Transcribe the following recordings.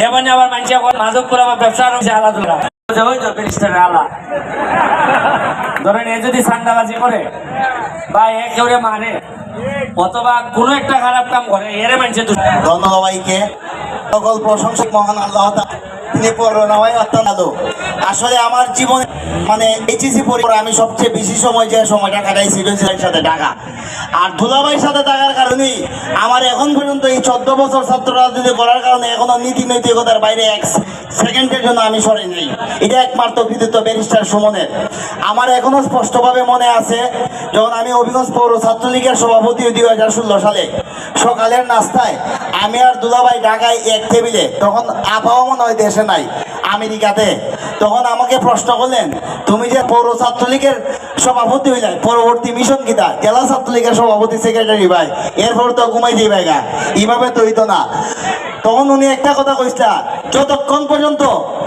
এ মানে আবার মানুষে মাদক করে আবার ব্যবসা রয়েছে আলাদা ওই তো ব্যারিস্টারের আলা। ধরেন এ যদি সান্দাবাজি করে, বা এ কেউরে মারে, অথবা কোনো একটা খারাপ কাম করে, এরে মানুষে দুষ্ট। ধন্যবাদ ভাইকে। সকল প্রশংসক মহান আল্লাহ। তিনি করুণাময় অত্যন্ত আসলে আমার জীবনে মানে এইচএসি পরিবার আমি সবচেয়ে বেশি সময় যে সময়টা কাটাইছি রয়েছিলেন সাথে টাকা আর দুলাভাইয়ের সাথে থাকার কারণেই আমার এখন পর্যন্ত এই চোদ্দ বছর ছাত্র রাজনীতি করার কারণে এখনও নীতি নৈতিকতার বাইরে এক সেকেন্ডের জন্য আমি সরে নেই। এটা একমাত্র কৃতিত্ব ব্যারিস্টার সুমনের। আমার এখনও স্পষ্টভাবে মনে আছে, যখন আমি অভিগঞ্জ পৌর ছাত্রলীগের সভাপতি দুই হাজার ষোলো সালে, সকালের নাস্তায় আমি আর দুলাভাই ঢাকায় এক টেবিলে, তখন আপাও মনে হয় দেশে নাই, আমেরিকাতে। তখন আমাকে প্রশ্ন করলেন, তুমি যে পৌর ছাত্রলীগের সভাপতি হইলে, পরবর্তী মিশন কিতা? জেলা ছাত্রলীগের সভাপতি সেক্রেটারি ভাই। এরপর তো ঘুমাই দিই ভাইগা এইভাবে তো না। তখন উনি একটা কথা কইসলা, যতক্ষণ পর্যন্ত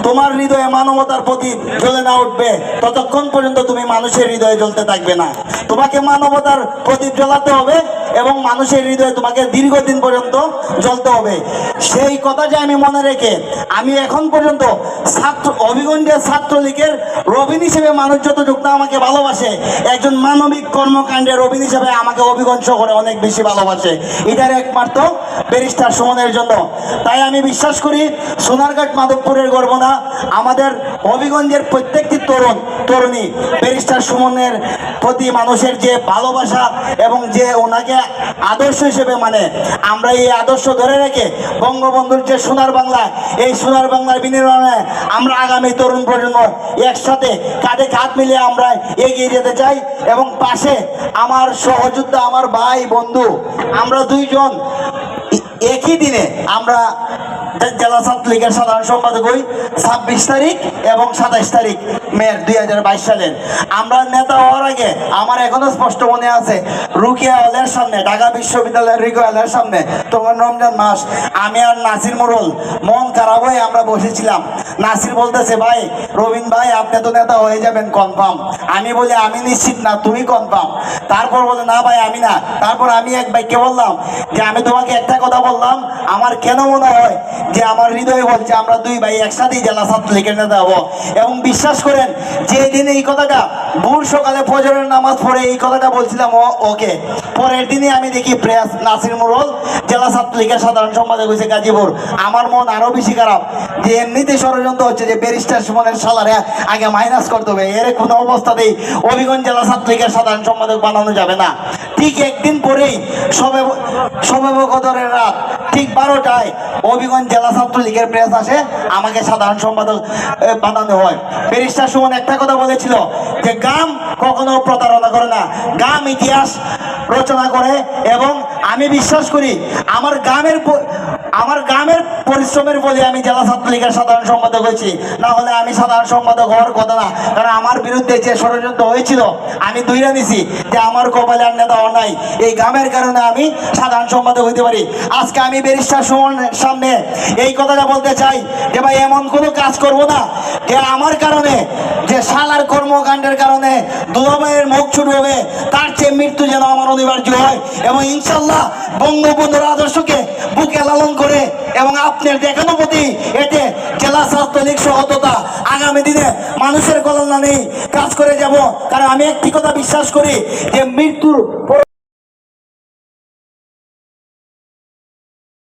তোমার হৃদয়ে মানবতার প্রতি জ্বলে না উঠবে, ততক্ষণ পর্যন্ত তুমি মানুষের হৃদয়ে জ্বলতে থাকবে না। তোমাকে মানবতার প্রদীপ জ্বলাতে হবে এবং মানুষের হৃদয়ে তোমাকে দীর্ঘদিন পর্যন্ত জ্বলতে হবে। সেই কথা যে আমি মনে রেখে আমি এখন পর্যন্ত ছাত্র, অভিগঞ্জের ছাত্রলীগের রবিন হিসেবে মানুষ যতটুকু না আমাকে ভালোবাসে, একজন মানবিক কর্মকাণ্ডের রবিন হিসেবে আমাকে অভিগঞ্জ করে অনেক বেশি ভালোবাসে। এটার একমাত্র ব্যারিস্টার সুমনের জন্য। তাই আমি বিশ্বাস করি সোনারঘাট মাধবপুরের গর্ব না আমাদের হবিগঞ্জের প্রত্যেকটি তরুণ, তরুণী, ব্যারিস্টার সুমনের প্রতি মানুষের যে ভালোবাসা এবং যে ওনাকে আদর্শ হিসেবে মানে আমরা এই আদর্শ ধরে রেখে বঙ্গবন্ধুর যে সোনার বাংলা, এই সোনার বাংলার বিনিময়ে আমরা আগামী তরুণ প্রজন্ম একসাথে কাঁধে কাঁধ মিলিয়ে আমরা এগিয়ে যেতে চাই এবং পাশে আমার সহযোদ্ধা, আমার ভাই, বন্ধু, আমরা দুইজন একই দিনে আমরা জেলা ছাত্রলীগের সাধারণ সম্পাদক ছাব্বিশ তারিখ এবং সাতাইশ তারিখ মেয়ের দুই হাজার বাইশ সালের। আমরা নেতা হওয়ার আগে আমার এখনও স্পষ্ট মনে আছে, রুকিয়া হলের সামনে, ঢাকা বিশ্ববিদ্যালয়ের সামনে রমজান মাস, আমি আর নাসির মোড়ল, মন খারাপ হয়ে আমরা বসেছিলাম। নাসির বলতেছে, ভাই, রবিন ভাই, আপনি তো নেতা হয়ে যাবেন কনফার্ম আমি বলি, আমি নিশ্চিত না, তুমি কনফার্ম তারপর বলে, না ভাই, আমি না। তারপর আমি এক ভাইকে বললাম যে, আমি তোমাকে একটা কথা বললাম, আমার কেন মনে হয় যে আমার হৃদয়ে বলছে, আমরা দুই ভাই একসাথেই জেলা ছাত্রলীগের নেতা হব। এবং বিশ্বাস করেন যে দিনে এই কথাটা, ভোর সকালে ফজরের নামাজ পড়ে এই কথাটা বলছিলাম, ও, ওকে। পরের দিনে আমি দেখি প্রেয়াস নাসির মুরল, জেলা ছাত্রলীগের সাধারণ সম্পাদক হয়েছে গাজীপুর। আমার মন আরও বেশি খারাপ। যে এমনিতে ষড়যন্ত্র হচ্ছে যে ব্যারিস্টার সুমনের সালারে আগে মাইনাস করতে হবে, এর কোনো অবস্থাতেই অভিগঞ্জ জেলা ছাত্রলীগের সাধারণ সম্পাদক বানানো যাবে না। ঠিক একদিন পরেই সবে রাত, ঠিক বারোটায় অভিগঞ্জ জেলা ছাত্রলীগের প্রেস আসে, আমাকে সাধারণ সম্পাদক বানানো হয়। ব্যারিস্টার সুমন একটা কথা বলেছিল যে গ্রাম কখনো প্রতারণা করে না গ্রাম ইতিহাস রচনা করে এবং আমি বিশ্বাস করি, আমার গ্রামের আমার গ্রামের পরিশ্রমের বলে আমি জেলা ছাত্রলীগের সাধারণ সম্পাদক হয়েছি। না হলে আমি সাধারণ সম্পাদক হওয়ার কথা না। কারণ আমার বিরুদ্ধে যে ষড়যন্ত্র হয়েছিল, আমি দুইরা নিছি। যে আমার কপালে আর নেতা নাই। এই গ্রামের কারণে আমি সাধারণ সম্পাদক হইতে পারি। আজকে আমি ব্যারিস্টার সুমনের সামনে এই কথাটা বলতে চাই যে, ভাই, এমন কোনো কাজ করব না যে, আমার কারণে যে শালার কর্মকাণ্ডের কারণে দুলাভাইয়ের মুখ ছুট হবে, তার চেয়ে মৃত্যু যেন আমার অনিবার্য হয়। এবং ইনশাল্লাহ বঙ্গবন্ধুর আদর্শকে বুকে লালন করে এবং আপনার দেখানো প্রতি এতে জেলা স্বাস্থ্য লীগ সহততা আগামী দিনে মানুষের কল্যাণে কাজ করে যাব। কারণ আমি একটি কথা বিশ্বাস করি যে মৃত্যুর